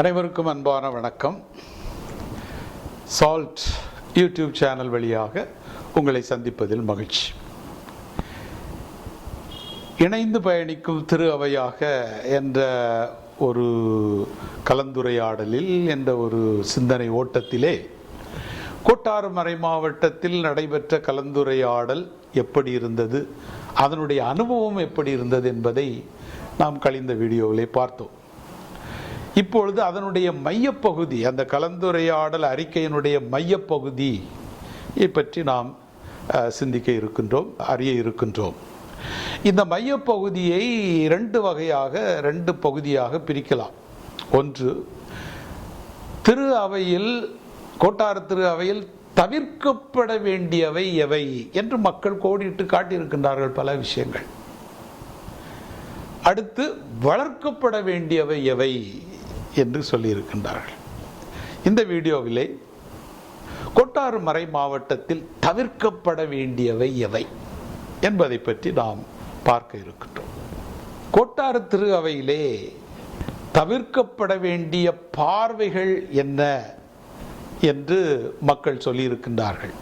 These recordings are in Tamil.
அனைவருக்கும் அன்பான வணக்கம். சால்ட் யூடியூப் சேனல் வழியாக உங்களை சந்திப்பதில் மகிழ்ச்சி. இணைந்து பயணிக்கும் திரு அவையாக என்ற ஒரு கலந்துரையாடலில் என்ற ஒரு சிந்தனை ஓட்டத்திலே கோட்டாறு மறை மாவட்டத்தில் நடைபெற்ற கலந்துரையாடல் எப்படி இருந்தது அதனுடைய அனுபவம் எப்படி இருந்தது என்பதை நாம் கழிந்த வீடியோவிலே பார்த்தோம். இப்பொழுது அதனுடைய மையப்பகுதி அந்த கலந்துரையாடல் அறிக்கையினுடைய மையப்பகுதி பற்றி நாம் சிந்திக்க இருக்கின்றோம் அறிய இருக்கின்றோம். இந்த மையப்பகுதியை ரெண்டு வகையாக ரெண்டு பகுதியாக பிரிக்கலாம். ஒன்று திரு அவையில் கோட்டார் திரு அவையில் தவிர்க்கப்பட வேண்டியவை எவை என்று மக்கள் கோடிட்டு காட்டியிருக்கின்றார்கள் பல விஷயங்கள். அடுத்து வளர்க்கப்பட வேண்டியவை எவை என்று சொல்லியிருக்கின்றார்கள். இந்த வீடியோவிலே கொட்டாறு மறை மாவட்டத்தில் தவிர்க்கப்பட வேண்டியவை எவை என்பதை பற்றி நாம் பார்க்க இருக்கின்றோம். கொட்டாறு திரு அவையிலே தவிர்க்கப்பட வேண்டிய பார்வைகள் என்ன என்று மக்கள் சொல்லியிருக்கின்றார்கள்.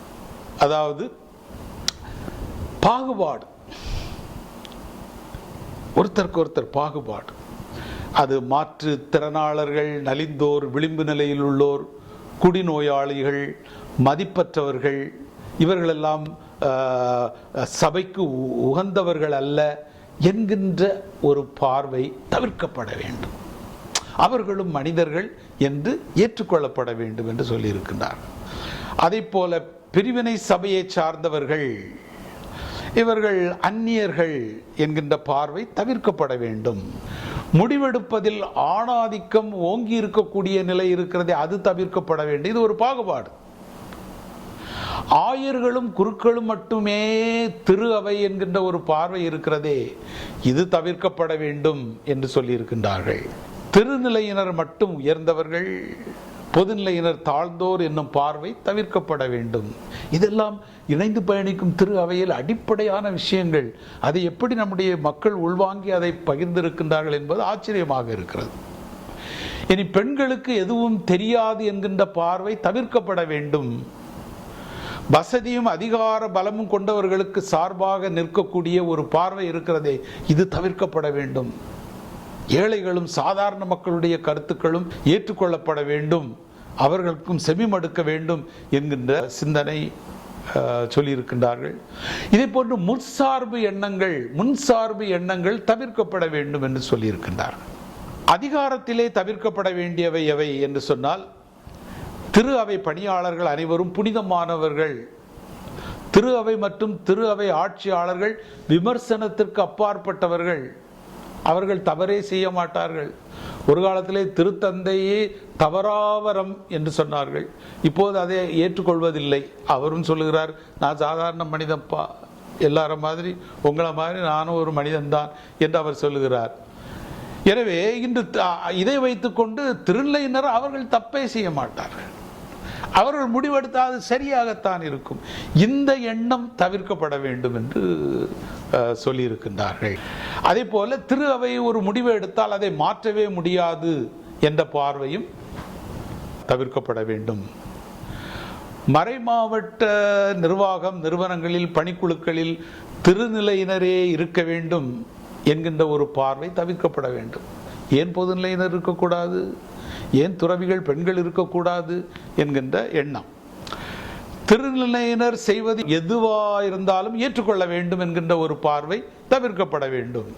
அதாவது பாகுபாடு. ஒருத்தருக்கு ஒருத்தர் பாகுபாடு. அது மாற்று திறனாளர்கள் நலிந்தோர் விளிம்பு நிலையில் உள்ளோர் குடிநோயாளிகள் மதிப்பற்றவர்கள் இவர்களெல்லாம் சபைக்கு உகந்தவர்கள் அல்ல என்கின்ற ஒரு பார்வை தவிர்க்கப்பட வேண்டும். அவர்களும் மனிதர்கள் என்று ஏற்றுக்கொள்ளப்பட வேண்டும் என்று சொல்லியிருக்கின்றார் அதே போல பிரிவினை சபையை சார்ந்தவர்கள் இவர்கள் அந்நியர்கள் என்கின்ற பார்வை தவிர்க்கப்பட வேண்டும். முடிவெடுப்பதில் ஆணாதிக்கம் ஓங்கி இருக்கக்கூடிய நிலை இருக்கிறதே அது தவிர்க்கப்பட வேண்டும் இது ஒரு பாகுபாடு. ஆயர்களும் குருக்களும் மட்டுமே திரு அவை என்கின்ற ஒரு பார்வை இருக்கிறதே இது தவிர்க்கப்பட வேண்டும் என்று சொல்லியிருக்கின்றார்கள். திருநிலையினர் மட்டும் உயர்ந்தவர்கள். பொதுநிலையினர் தாழ்ந்தோர் என்னும் பார்வை தவிர்க்கப்பட வேண்டும். இதெல்லாம் இணைந்து பயணிக்கும் திரு அவையில் அடிப்படையான விஷயங்கள். அதை எப்படி நம்முடைய மக்கள் உள்வாங்கி அதை பகிர்ந்திருக்கின்றார்கள் என்பது ஆச்சரியமாக இருக்கிறது. இனி பெண்களுக்கு எதுவும் தெரியாது என்கின்ற பார்வை தவிர்க்கப்பட வேண்டும். வசதியும் அதிகார பலமும் கொண்டவர்களுக்கு சார்பாக நிற்கக்கூடிய ஒரு பார்வை இருக்கிறதே. இது தவிர்க்கப்பட வேண்டும். ஏழைகளும் சாதாரண மக்களுடைய கருத்துக்களும் ஏற்றுக்கொள்ளப்பட வேண்டும். அவர்களுக்கும் செவிமடுக்க வேண்டும் என்கின்ற சிந்தனை சொல்லியிருக்கின்றார்கள். இதே போன்று முன்சார்பு எண்ணங்கள் முன்சார்பு எண்ணங்கள் தவிர்க்கப்பட வேண்டும் என்று சொல்லியிருக்கின்றார்கள். அதிகாரத்திலே தவிர்க்கப்பட வேண்டியவை எவை என்று சொன்னால் திரு அவை பணியாளர்கள் அனைவரும் புனிதமானவர்கள். திரு அவை மற்றும் திரு அவை ஆட்சியாளர்கள் விமர்சனத்திற்கு அப்பாற்பட்டவர்கள். அவர்கள் தவறே செய்ய மாட்டார்கள். ஒரு காலத்திலே திருத்தந்தையே தவறாவரம் என்று சொன்னார்கள். இப்போது அதை ஏற்றுக்கொள்வதில்லை. அவரும் சொல்லுகிறார் நான் சாதாரண மனிதப்பா எல்லாரும் மாதிரி உங்களை மாதிரி நானும் ஒரு மனிதன்தான் என்று அவர் சொல்லுகிறார். எனவே இன்று த- இதை வைத்துக்கொண்டு திருநிலையினர் அவர்கள் தப்பே செய்ய மாட்டார்கள். அவர்கள் முடிவெடுத்தால் அது சரியாகத்தான் இருக்கும். இந்த எண்ணம் தவிர்க்கப்பட வேண்டும் என்று சொல்லியிருக்கின்றார்கள். அதே போல திரு அவை ஒரு முடிவை எடுத்தால் அதை மாற்றவே முடியாது என்ற பார்வையும் தவிர்க்கப்பட வேண்டும். மறைமாவட்ட நிர்வாகம் நிறுவனங்களில் பணிக்குழுக்களில் திருநிலையினரே இருக்க வேண்டும் என்கின்ற ஒரு பார்வை தவிர்க்கப்பட வேண்டும். ஏன் பொதுநிலையினர் இருக்கக்கூடாது? ஏன் துறவிகள் பெண்கள் இருக்கக்கூடாது என்கின்ற எண்ணம். திருநிலையினர் செய்வது எதுவா இருந்தாலும் ஏற்றுக்கொள்ள வேண்டும் என்கின்ற ஒரு பார்வை தவிர்க்கப்பட வேண்டும்.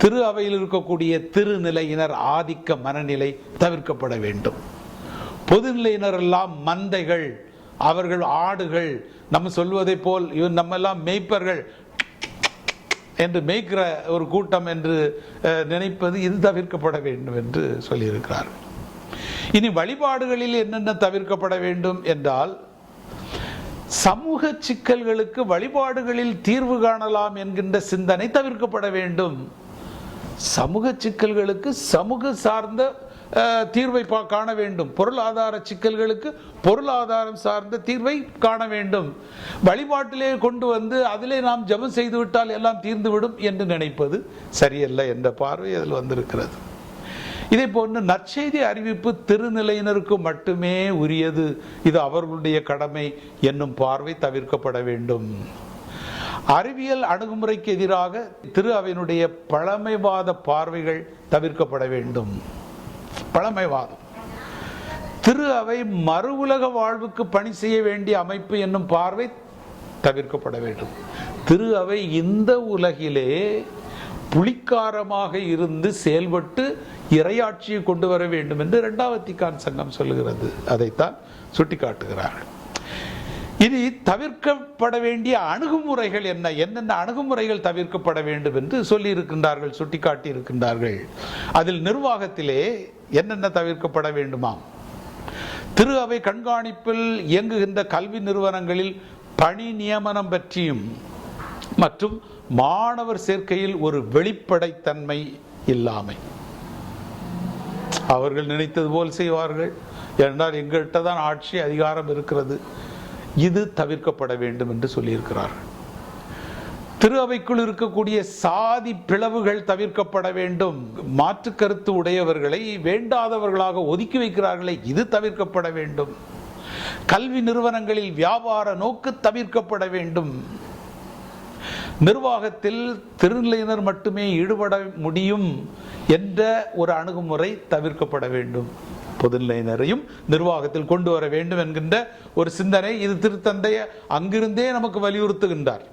திரு அவையில் இருக்கக்கூடிய திருநிலையினர் ஆதிக்க மனநிலை தவிர்க்கப்பட வேண்டும். பொதுநிலையினர் எல்லாம் மந்தைகள் அவர்கள் ஆடுகள் நம்ம சொல்வதைப் போல் இவன் நம்ம எல்லாம் மேய்ப்பர்கள் என்று மேய்க்கிற ஒரு கூட்டம் என்று நினைப்பது இது தவிர்க்கப்பட வேண்டும் என்று சொல்லியிருக்கிறார்கள். இனி வழிபாடுகளில் என்னென்ன தவிர்க்கப்பட வேண்டும் என்றால் சமூக சிக்கல்களுக்கு வழிபாடுகளில் தீர்வு காணலாம் என்கின்ற சிந்தனை தவிர்க்கப்பட வேண்டும். சமூக சிக்கல்களுக்கு சமூக சார்ந்த தீர்வை பா- காண வேண்டும். பொருளாதார சிக்கல்களுக்கு பொருளாதாரம் சார்ந்த தீர்வை காண வேண்டும். வழிபாட்டிலே கொண்டு வந்து அதிலே நாம் ஜபம் செய்துவிட்டால் எல்லாம் தீர்ந்துவிடும் என்று நினைப்பது சரியல்ல என்ற பார்வை அதில் வந்திருக்கிறது. இதே போன்று நற்செய்தி அறிவிப்பு திருநிலையினருக்கு மட்டுமே உரியது. இது அவர்களுடைய கடமை என்னும் பார்வை தவிர்க்கப்பட வேண்டும். அறிவியல் அணுகுமுறைக்கு எதிராக திரு அவையினுடைய பழமைவாத பார்வைகள் தவிர்க்கப்பட வேண்டும். பழமைவாதம். திரு அவை மறு உலக வாழ்வுக்கு பணி செய்ய வேண்டிய அமைப்பு என்னும் பார்வை தவிர்க்கப்பட வேண்டும். திரு அவை இந்த உலகிலே புலிக்காரமாக இருந்து செயல்பட்டு இரையாட்சியை கொண்டு வர வேண்டும் என்று இரண்டாவது வத்திக்கான் சங்கம் சொல்லுகிறது. அதைத்தான் சுட்டிக்காட்டுகிறார்கள். இனி தவிர்க்கப்பட வேண்டிய அணுகுமுறைகள் என்ன? என்னென்ன அணுகுமுறைகள் தவிர்க்கப்பட வேண்டும் என்று சொல்லி இருக்கின்றார்கள் சுட்டிக்காட்டி இருக்கின்றார்கள் அதில் நிர்வாகத்திலே என்னென்ன தவிர்க்கப்பட வேண்டுமாம்? திரு அவை கண்காணிப்பில் இயங்குகின்ற கல்வி நிறுவனங்களில் பணி நியமனம் பற்றியும் மற்றும் மாணவர் சேர்க்கையில் ஒரு வெளிப்படைத்தன்மை இல்லாமை. அவர்கள் நினைத்தது போல் செய்வார்கள். என்றால் எங்கள்கிட்ட தான் ஆட்சி அதிகாரம் இருக்கிறது. இது தவிர்க்கப்பட வேண்டும் என்று சொல்லியிருக்கிறார்கள். திரு அவைக்குள் இருக்கக்கூடிய சாதி பிளவுகள் தவிர்க்கப்பட வேண்டும். மாற்று கருத்து உடையவர்களை வேண்டாதவர்களாக ஒதுக்கி வைக்கிறார்களே இது தவிர்க்கப்பட வேண்டும். கல்வி நிறுவனங்களில் வியாபார நோக்கு தவிர்க்கப்பட வேண்டும். நிர்வாகத்தில் திருநிலையினர் மட்டுமே ஈடுபட முடியும் என்ற ஒரு அணுகுமுறை தவிர்க்கப்பட வேண்டும். பொதுநிலையினரையும் நிர்வாகத்தில் கொண்டு வர வேண்டும் என்கின்ற ஒரு சிந்தனை இது திருத்தந்தைய அங்கிருந்தே நமக்கு வலியுறுத்துகின்றார்.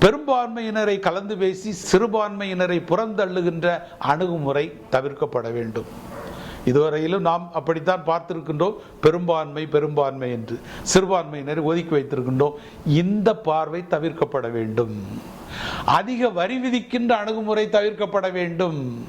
பெரும்பான்மையினரை கலந்து பேசி சிறுபான்மையினரை புறந்தள்ளுகின்ற அணுகுமுறை தவிர்க்கப்பட வேண்டும். இதுவரையிலும் நாம் அப்படித்தான் பார்த்திருக்கின்றோம். பெரும்பான்மை பெரும்பான்மை என்று. சிறுபான்மையினரை ஒதுக்கி வைத்திருக்கின்றோம். இந்த பார்வை தவிர்க்கப்பட வேண்டும். அதிக வரி விதிக்கின்ற அணுகுமுறை தவிர்க்கப்பட வேண்டும்.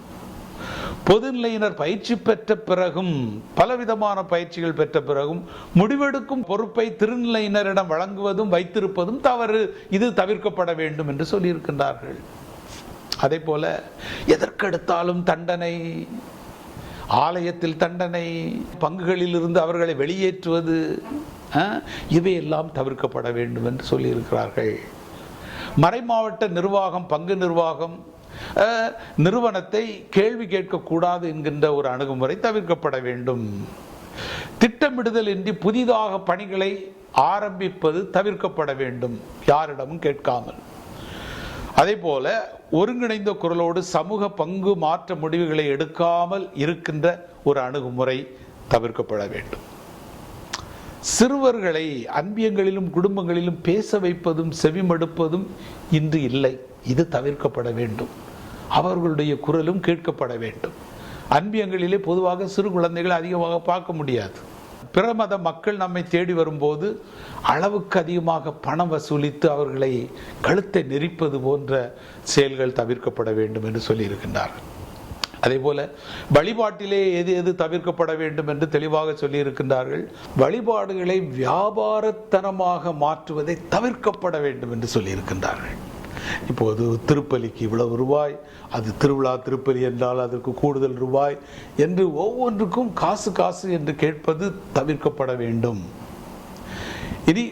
பொதுநிலையினர் பயிற்சி பெற்ற பிறகும் பலவிதமான பயிற்சிகள் பெற்ற பிறகும் முடிவெடுக்கும் பொறுப்பை திருநிலையினரிடம் வழங்குவதும் வைத்திருப்பதும் தவறு. இது தவிர்க்கப்பட வேண்டும் என்று சொல்லியிருக்கின்றார்கள். அதே போல எதற்கெடுத்தாலும் தண்டனை ஆலயத்தில் தண்டனை பங்குகளில் இருந்து அவர்களை வெளியேற்றுவது இவையெல்லாம் தவிர்க்கப்பட வேண்டும் என்று சொல்லியிருக்கிறார்கள். மறைமாவட்ட நிர்வாகம் பங்கு நிர்வாகம் நிறுவனத்தை கேள்வி கேட்கக்கூடாது என்கின்ற ஒரு அணுகுமுறை தவிர்க்கப்பட வேண்டும். திட்டமிடுதல் இன்றி புதிதாக பணிகளை ஆரம்பிப்பது தவிர்க்கப்பட வேண்டும். யாரிடமும் கேட்காமல். அதே போல ஒருங்கிணைந்த குரலோடு சமூக பங்கு மாற்ற முடிவுகளை எடுக்காமல் இருக்கின்ற ஒரு அணுகுமுறை தவிர்க்கப்பட வேண்டும். சிறுவர்களை அன்பியங்களிலும் குடும்பங்களிலும் பேச வைப்பதும் செவிமடுப்பதும் இன்று இல்லை. இது தவிர்க்கப்பட வேண்டும். அவர்களுடைய குரலும் கேட்கப்பட வேண்டும். அன்பியங்களிலே பொதுவாக சிறு குழந்தைகள் அதிகமாக பார்க்க முடியாது. பிற மத மக்கள் நம்மை தேடி வரும்போது அளவுக்கு அதிகமாக பணம் வசூலித்து அவர்களை கழுத்தை நெரிப்பது போன்ற செயல்கள் தவிர்க்கப்பட வேண்டும் என்று சொல்லியிருக்கின்றார்கள் அதே போல வழிபாட்டிலே எது எது தவிர்க்கப்பட வேண்டும் என்று தெளிவாக சொல்லியிருக்கின்றார்கள். வழிபாடுகளை வியாபாரத்தனமாக மாற்றுவதை தவிர்க்கப்பட வேண்டும் என்று சொல்லியிருக்கின்றார்கள். இப்போது திருப்பலிக்கு இவ்வளவு ரூபாய் அது திருவிழா திருப்பலி என்றால் அதற்கு கூடுதல் ரூபாய் என்று ஒவ்வொன்றுக்கும் காசு காசு என்று கேட்பது தவிர்க்கப்பட வேண்டும். இனி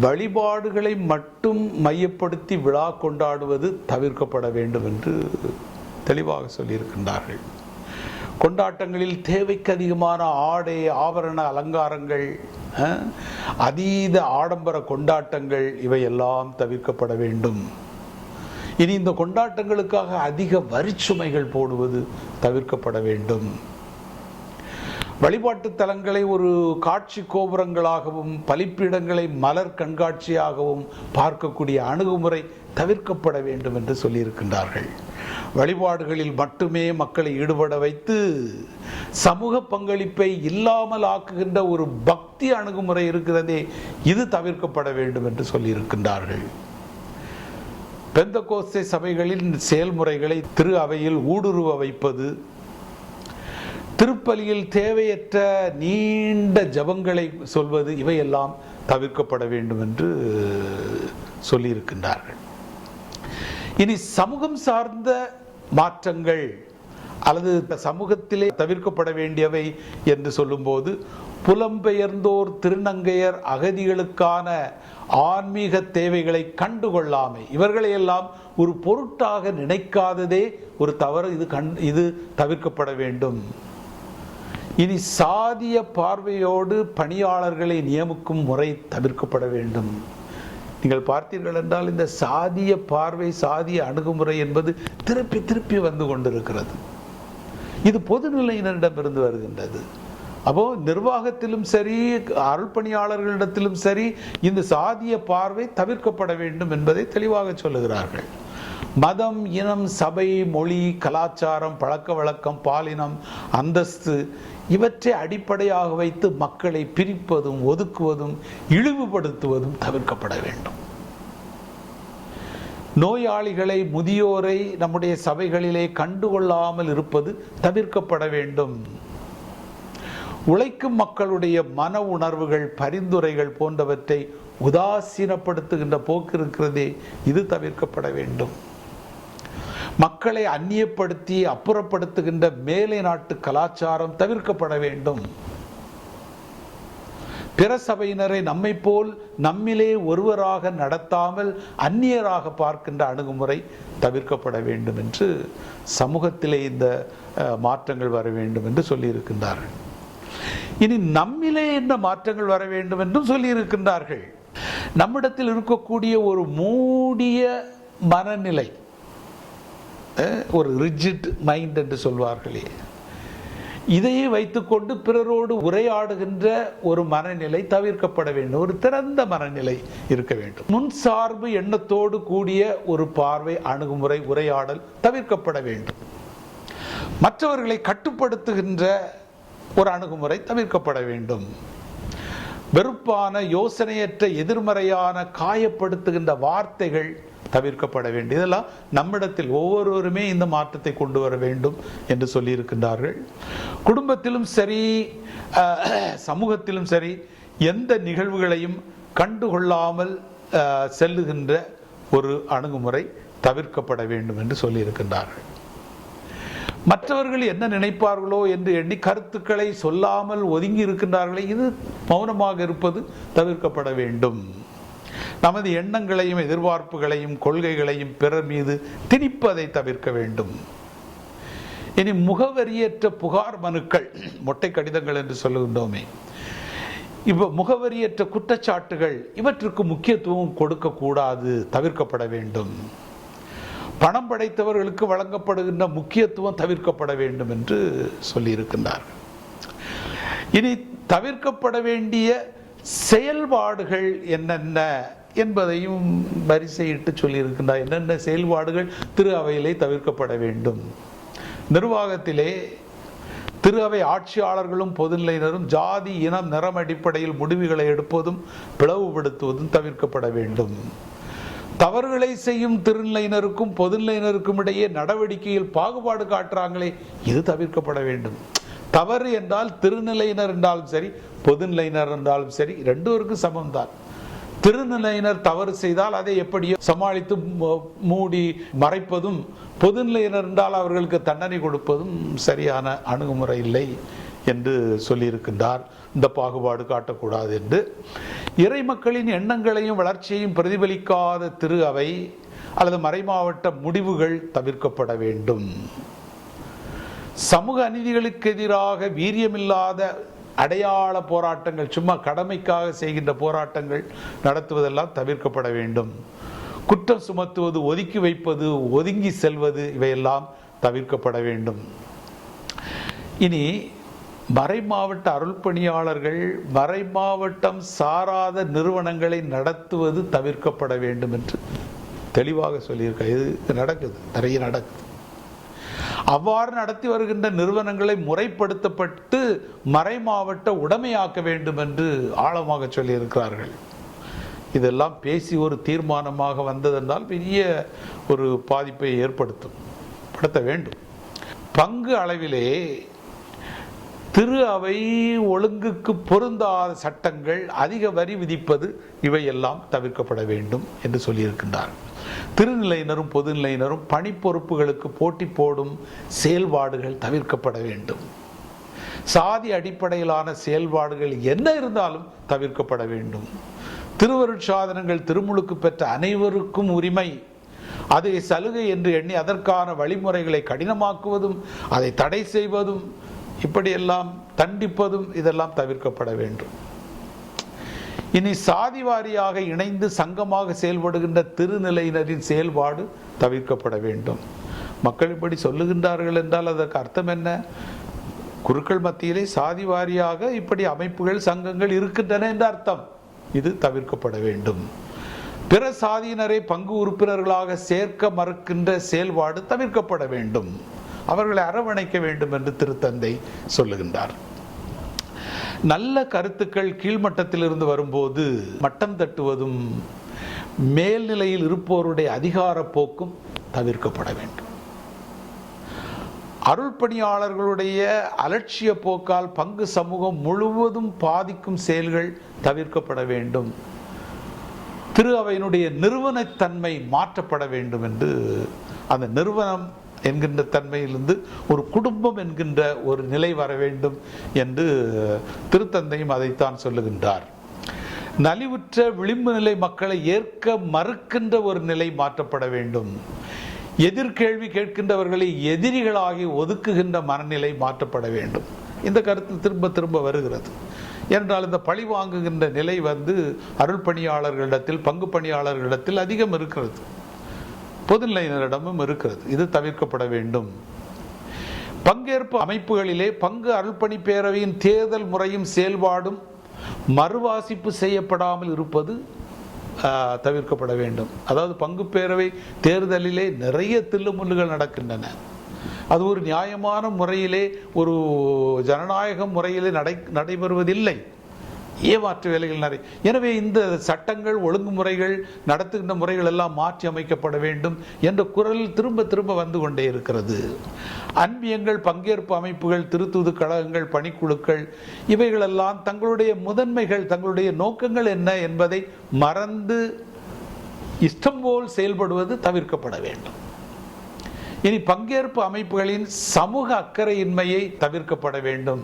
வழிபாடுகளை மட்டும் மையப்படுத்தி விழா கொண்டாடுவது தவிர்க்கப்பட வேண்டும் என்று தெளிவாக சொல்லியிருக்கின்றார்கள். கொண்டாட்டங்களில் தேவைக்கு அதிகமான ஆடை ஆபரண அலங்காரங்கள் அஹ், அதீத ஆடம்பர கொண்டாட்டங்கள் இவையெல்லாம் தவிர்க்கப்பட வேண்டும். இனி இந்த கொண்டாட்டங்களுக்காக அதிக வரிச்சுமைகள் போடுவது தவிர்க்கப்பட வேண்டும். வழிபாட்டு தலங்களை ஒரு காட்சி கோபுரங்களாகவும் பலிப்பீடங்களை மலர் கண்காட்சியாகவும் பார்க்கக்கூடிய அணுகுமுறை தவிர்க்கப்பட வேண்டும் என்று சொல்லியிருக்கின்றார்கள். வழிபாடுகளில் மட்டுமே மக்களை ஈடுபட வைத்து சமூக பங்களிப்பை இல்லாமல் ஆக்குகின்ற ஒரு பக்தி அணுகுமுறை இருக்கிறதே இது தவிர்க்கப்பட வேண்டும் என்று சொல்லியிருக்கின்றார்கள். பெந்தகோஸ்தே சபைகளின் செயல்முறைகளை திரு அவையில் ஊடுருவ வைப்பது திருப்பலியில் தேவையற்ற நீண்ட ஜபங்களை சொல்வது இவையெல்லாம் தவிர்க்கப்பட வேண்டும் என்று சொல்லியிருக்கின்றார்கள். இனி சமூகம் சார்ந்த மாற்றங்கள் அல்லது சமூகத்திலே தவிர்க்கப்பட வேண்டியவை என்று சொல்லும்போது புலம்பெயர்ந்தோர் திருநங்கையர் அகதிகளுக்கான ஆன்மீக தேவைகளை கண்டுகொள்ளாமை. இவர்களையெல்லாம் ஒரு பொருட்டாக நினைக்காததே ஒரு தவறு. இது கண் இது தவிர்க்கப்பட வேண்டும். இனி சாதிய பார்வையோடு பணியாளர்களை நியமிக்கும் முறை தவிர்க்கப்பட வேண்டும். நீங்கள் பார்த்தீர்கள் என்றால் இந்த சாதிய பார்வை சாதிய அணுகுமுறை என்பது திருப்பி திருப்பி வந்து கொண்டிருக்கிறது. இது பொதுநிலையினரிடமிருந்து வருகின்றது. அப்போ நிர்வாகத்திலும் சரி அருள்பணியாளர்களிடத்திலும் சரி இந்த சாதிய பார்வை தவிர்க்கப்பட வேண்டும் என்பதை தெளிவாக சொல்லுகிறார்கள். மதம் இனம் சபை மொழி கலாச்சாரம் பழக்க வழக்கம் பாலினம் அந்தஸ்து இவற்றை அடிப்படையாக வைத்து மக்களை பிரிப்பதும் ஒதுக்குவதும் இழிவுபடுத்துவதும் தவிர்க்கப்பட வேண்டும். நோயாளிகளை முதியோரை நம்முடைய சபைகளிலே கண்டுகொள்ளாமல் இருப்பது தவிர்க்கப்பட வேண்டும். உழைக்கும் மக்களுடைய மன உணர்வுகள் பரிந்துரைகள் போன்றவற்றை உதாசீனப்படுத்துகின்ற போக்கு இருக்கிறதே இது தவிர்க்கப்பட வேண்டும். மக்களை அந்நியப்படுத்தி அப்புறப்படுத்துகின்ற மேலை நாட்டு கலாச்சாரம் தவிர்க்கப்பட வேண்டும். பிற சபையினரை நம்மை போல் நம்மிலே ஒருவராக நடத்தாமல் அந்நியராக பார்க்கின்ற அணுகுமுறை தவிர்க்கப்பட வேண்டும் என்று சமூகத்திலே இந்த மாற்றங்கள் வர வேண்டும் என்று சொல்லியிருக்கின்றார்கள். இனி நம்மிலே என்ன மாற்றங்கள் வர வேண்டும் என்றும் சொல்லியிருக்கின்றார்கள். நம்மிடத்தில் இருக்கக்கூடிய ஒரு மூடிய மனநிலை ஒரு ரிஜிட் மைண்ட் என்று சொல்வார்களே இதையே வைத்துக்கொண்டு பிறரோடு உரையாடுகின்ற ஒரு மனநிலை தவிர்க்கப்பட வேண்டும் ஒரு திறந்த மனநிலை இருக்க வேண்டும். முன் சார்பு எண்ணத்தோடு கூடிய ஒரு பார்வை அணுகுமுறை உரையாடல் தவிர்க்கப்பட வேண்டும். மற்றவர்களை கட்டுப்படுத்துகின்ற ஒரு அணுகுமுறை தவிர்க்கப்பட வேண்டும். வெறுப்பான யோசனையற்ற எதிர்மறையான காயப்படுத்துகின்ற வார்த்தைகள் தவிர்க்கப்பட வேண்டும். இதெல்லாம் நம்மிடத்தில் ஒவ்வொருவருமே இந்த மாற்றத்தை கொண்டு வர வேண்டும் என்று சொல்லியிருக்கின்றார்கள். குடும்பத்திலும் சரி சமூகத்திலும் சரி எந்த நிகழ்வுகளையும் கண்டுகொள்ளாமல் செல்லுகின்ற ஒரு அணுகுமுறை தவிர்க்கப்பட வேண்டும் என்று சொல்லியிருக்கின்றார்கள். மற்றவர்கள் என்ன நினைப்பார்களோ என்று எண்ணி கருத்துக்களை சொல்லாமல் ஒதுங்கி இருக்கின்றார்களே இது மௌனமாக இருப்பது தவிர்க்கப்பட வேண்டும். நமது எண்ணங்களையும் எதிர்பார்ப்புகளையும் கொள்கைகளையும் பிறர் மீது திணிப்பதை தவிர்க்க வேண்டும். இனி முகவரியற்ற புகார் மனுக்கள் மொட்டை கடிதங்கள் என்று சொல்லுகின்றோமே இப்போ முகவரியற்ற குற்றச்சாட்டுகள் இவற்றுக்கு முக்கியத்துவம் கொடுக்கக்கூடாது தவிர்க்கப்பட வேண்டும். பணம் படைத்தவர்களுக்கு வழங்கப்படுகின்ற முக்கியத்துவம் தவிர்க்கப்பட வேண்டும் என்று சொல்லியிருக்கின்றார் இனி தவிர்க்கப்பட வேண்டிய செயல்பாடுகள் என்னென்ன என்பதையும் வரிசையிட்டு சொல்லியிருக்கின்றார். என்னென்ன செயல்பாடுகள் திரு அவையிலே தவிர்க்கப்பட வேண்டும்? நிர்வாகத்திலே திரு அவை ஆட்சியாளர்களும் பொதுநிலையினரும் ஜாதி இனம் நிறம் அடிப்படையில் முடிவுகளை எடுப்பதும் பிளவுபடுத்துவதும் தவிர்க்கப்பட வேண்டும். தவறுகளை செய்யும் திருநிலையினருக்கும் பொதுநிலையினருக்கும் இடையே நடவடிக்கையில் பாகுபாடு காட்டுறாங்களே இது தவிர்க்கப்பட வேண்டும். தவறு என்றால் திருநிலையினர் என்றாலும் சரி பொதுநிலையினர் என்றாலும் சரி ரெண்டோருக்கும் சமம்தான். திருநிலையினர் தவறு செய்தால் அதை எப்படியோ சமாளித்து மூடி மறைப்பதும் பொதுநிலையினர் என்றால் அவர்களுக்கு தண்டனை கொடுப்பதும் சரியான அணுகுமுறை இல்லை என்று சொல்லியிருக்கின்றார். இந்த பாகுபாடு காட்டக்கூடாது என்று இறை மக்களின் எண்ணங்களையும் வளர்ச்சியையும் பிரதிபலிக்காத திரு அவை அல்லது மறைமாவட்ட முடிவுகள் தவிர்க்கப்பட வேண்டும். சமூக அநீதிகளுக்கு எதிராக வீரியமில்லாத அடையாள போராட்டங்கள் சும்மா கடமைக்காக செய்கின்ற போராட்டங்கள் நடத்துவதெல்லாம் தவிர்க்கப்பட வேண்டும். குற்றம் சுமத்துவது ஒதுக்கி வைப்பது ஒதுங்கி செல்வது இவையெல்லாம் தவிர்க்கப்பட வேண்டும். இனி மறைமாவட்ட அருள்பணியாளர்கள் மறைமாவட்டம் சாராத நிறுவனங்களை நடத்துவது தவிர்க்கப்பட வேண்டும் என்று தெளிவாக சொல்லியிருக்க இது நடக்குது நிறைய நடக்குது. அவ்வாறு நடத்தி வருகின்ற நிறுவனங்களை முறைப்படுத்தப்பட்டு மறைமாவட்ட உடைமையாக்க வேண்டும் என்று ஆழமாக சொல்லியிருக்கிறார்கள். இதெல்லாம் பேசி ஒரு தீர்மானமாக வந்ததென்றால் பெரிய ஒரு பாதிப்பை ஏற்படுத்தும். படுத்த வேண்டும். பங்கு அளவிலே திரு அவை ஒழுங்குக்கு பொருந்தாத சட்டங்கள் அதிக வரி விதிப்பது இவையெல்லாம் தவிர்க்கப்பட வேண்டும் என்று சொல்லியிருக்கின்றார். திருநிலையினரும் பொதுநிலையினரும் பணி பொறுப்புகளுக்கு போட்டி போடும் செயல்பாடுகள் தவிர்க்கப்பட வேண்டும். சாதி அடிப்படையிலான செயல்பாடுகள் என்ன இருந்தாலும் தவிர்க்கப்பட வேண்டும். திருவருட்சாதனங்கள் திருமுழுக்கு பெற்ற அனைவருக்கும் உரிமை. அதை சலுகை என்று எண்ணி அதற்கான வழிமுறைகளை கடினமாக்குவதும் அதை தடை செய்வதும் இப்படியெல்லாம் தண்டிப்பதும் இதெல்லாம் தவிர்க்கப்பட வேண்டும். இனி சாதி வாரியாக இணைந்து சங்கமாக செயல்படுகின்ற திருநிலையினரின் செயல்பாடு தவிர்க்கப்பட வேண்டும். மக்கள் இப்படி சொல்லுகின்றார்கள் என்றால் அதற்கு அர்த்தம் என்ன? குருக்கள் மத்தியிலே சாதி வாரியாக இப்படி அமைப்புகள் சங்கங்கள் இருக்கின்றன என்ற அர்த்தம். இது தவிர்க்கப்பட வேண்டும். பிற சாதியினரை பங்கு உறுப்பினர்களாக சேர்க்க மறுக்கின்ற செயல்பாடு தவிர்க்கப்பட வேண்டும். அவர்களை அரவணைக்க வேண்டும் என்று திருத்தந்தை சொல்லுகின்றார். நல்ல கருத்துக்கள் கீழ்மட்டத்திலிருந்து வரும்போது மட்டம் தட்டுவதும் மேல்நிலையில் இருப்போருடைய அதிகார போக்கும் தவிர்க்கப்பட வேண்டும். அருள்பணியாளர்களுடைய அலட்சிய போக்கால் பங்கு சமூகம் முழுவதும் பாதிக்கும் செயல்கள் தவிர்க்கப்பட வேண்டும். திரு அவையினுடைய நிறுவனத்தன்மை மாற்றப்பட வேண்டும் என்று அந்த நிறுவனம் என்கின்ற தன்மையிலிருந்து ஒரு குடும்பம் என்கின்ற ஒரு நிலை வர வேண்டும் என்று திருத்தந்தையும் அதைத்தான் சொல்லுகின்றார். நலிவுற்ற விளிம்பு நிலை மக்களை ஏற்க மறுக்கின்ற ஒரு நிலை மாற்றப்பட வேண்டும். எதிர்கேள்வி கேட்கின்றவர்களை எதிரிகளாகி ஒதுக்குகின்ற மனநிலை மாற்றப்பட வேண்டும். இந்த கருத்து திரும்ப திரும்ப வருகிறது. என்றால் இந்த பழி வாங்குகின்ற நிலை வந்து அருள் பணியாளர்களிடத்தில் பங்கு பணியாளர்களிடத்தில் அதிகம் இருக்கிறது. பொதுநிலையினரிடமும் இருக்கிறது. இது தவிர்க்கப்பட வேண்டும். பங்கேற்பு அமைப்புகளிலே பங்கு அருள்பணி பேரவையின் தேர்தல் முறையும் செயல்பாடும் மறுவாசிப்பு செய்யப்படாமல் இருப்பது தவிர்க்கப்பட வேண்டும். அதாவது பங்கு பேரவை தேர்தலிலே நிறைய தில்லுமுல்லுகள் நடக்கின்றன. அது ஒரு நியாயமான முறையிலே ஒரு ஜனநாயக முறையிலே நடை நடைபெறுவதில்லை. ஏமாற்று வேலைகள் நிறைய. எனவே இந்த சட்டங்கள் ஒழுங்குமுறைகள் நடத்துகின்ற முறைகள் எல்லாம் மாற்றி அமைக்கப்பட வேண்டும் என்ற குரல் திரும்ப திரும்ப வந்து கொண்டே இருக்கிறது. அன்பியங்கள் பங்கேற்பு அமைப்புகள் திருத்துது கழகங்கள் பணிக்குழுக்கள் இவைகளெல்லாம் தங்களுடைய முதன்மைகள் தங்களுடைய நோக்கங்கள் என்ன என்பதை மறந்து இஷ்டம் போல் செயல்படுவது தவிர்க்கப்பட வேண்டும். இனி பங்கேற்பு அமைப்புகளின் சமூக அக்கறையின்மையை தவிர்க்கப்பட வேண்டும்.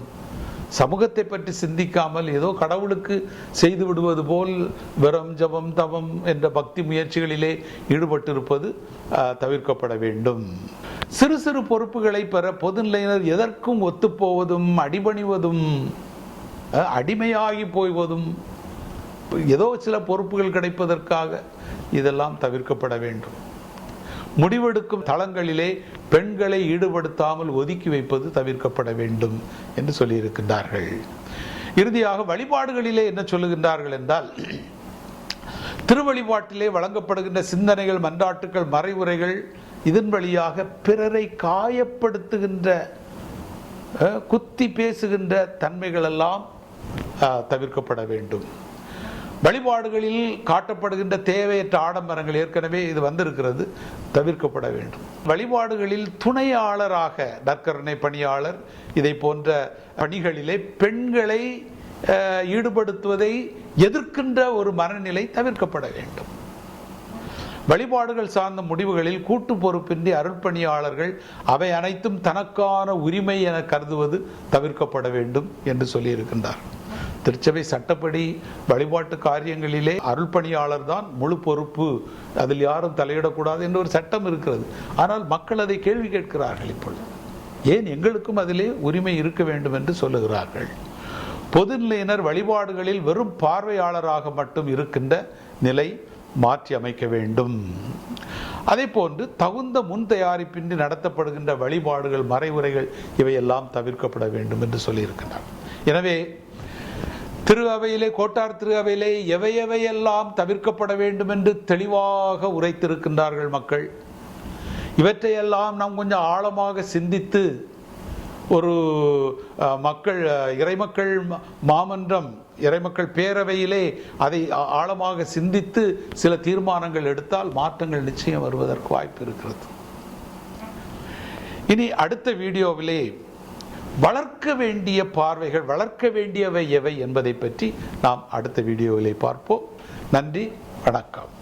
சமூகத்தை பற்றி சிந்திக்காமல் ஏதோ கடவுளுக்கு செய்து விடுவது போல் விரம் ஜபம் தவம் என்ற பக்தி முயற்சிகளிலே ஈடுபட்டிருப்பது தவிர்க்கப்பட வேண்டும். சிறு சிறு பொறுப்புகளை பெற பொதுநிலையினர் எதற்கும் ஒத்துப்போவதும் அடிபணிவதும் அடிமையாகி போய்வதும் ஏதோ சில பொறுப்புகள் கிடைப்பதற்காக இதெல்லாம் தவிர்க்கப்பட வேண்டும். முடிவெடுக்கும் தளங்களிலே பெண்களை ஈடுபடுத்தாமல் ஒதுக்கி வைப்பது தவிர்க்கப்பட வேண்டும் என்று சொல்லியிருக்கின்றார்கள். இறுதியாக வழிபாடுகளிலே என்ன சொல்லுகின்றார்கள் என்றால் திருவழிபாட்டிலே வழங்கப்படுகின்ற சிந்தனைகள் மன்றாட்டுக்கள் மறைவுரைகள் இதன் வழியாக பிறரை காயப்படுத்துகின்ற குத்தி பேசுகின்ற தன்மைகளெல்லாம் தவிர்க்கப்பட வேண்டும். வழிபாடுகளில் காட்டப்படுகின்ற தேவையற்ற ஆடம்பரங்கள் ஏற்கனவே இது வந்திருக்கிறது தவிர்க்கப்பட வேண்டும். வழிபாடுகளில் துணையாளராக நற்கருணை பணியாளர் இதை போன்ற பணிகளிலே பெண்களை ஈடுபடுத்துவதை எதிர்க்கின்ற ஒரு மனநிலை தவிர்க்கப்பட வேண்டும். வழிபாடுகள் சார்ந்த முடிவுகளில் கூட்டு பொறுப்பின்றி அருட்பணியாளர்கள் அவை அனைத்தும் தனக்கான உரிமை என கருதுவது தவிர்க்கப்பட வேண்டும் என்று சொல்லியிருக்கின்றார். திருச்சபை சட்டப்படி வழிபாட்டு காரியங்களிலே அருள்பணியாளர் தான் முழு பொறுப்பு. அதில் யாரும் தலையிடக்கூடாது என்ற ஒரு சட்டம் இருக்கிறது. ஆனால் மக்கள் அதை கேள்வி கேட்கிறார்கள் இப்பொழுது. ஏன் எங்களுக்கும் அதிலே உரிமை இருக்க வேண்டும் என்று சொல்லுகிறார்கள். பொதுநிலையினர் வழிபாடுகளில் வெறும் பார்வையாளராக மட்டும் இருக்கின்ற நிலை மாற்றி அமைக்க வேண்டும். அதே போன்று தகுந்த முன் தயாரிப்பின்றி நடத்தப்படுகின்ற வழிபாடுகள் மறைவுரைகள் இவையெல்லாம் தவிர்க்கப்பட வேண்டும் என்று சொல்லியிருக்கிறார் எனவே திரு அவையிலே கோட்டார் திரு அவையிலே எவை எவையெல்லாம் தவிர்க்கப்பட வேண்டும் என்று தெளிவாக உரைத்திருக்கின்றார்கள் மக்கள். இவற்றையெல்லாம் நாம் கொஞ்சம் ஆழமாக சிந்தித்து ஒரு மக்கள் இறைமக்கள் மாமன்றம் இறைமக்கள் பேரவையிலே அதை ஆழமாக சிந்தித்து சில தீர்மானங்கள் எடுத்தால் மாற்றங்கள் நிச்சயம் வருவதற்கு வாய்ப்பு இருக்கிறது. இனி அடுத்த வீடியோவிலே வளர்க்க வேண்டிய பார்வைகள் வளர்க்க வேண்டியவை எவை என்பதை பற்றி நாம் அடுத்த வீடியோவிலே பார்ப்போம். நன்றி வணக்கம்.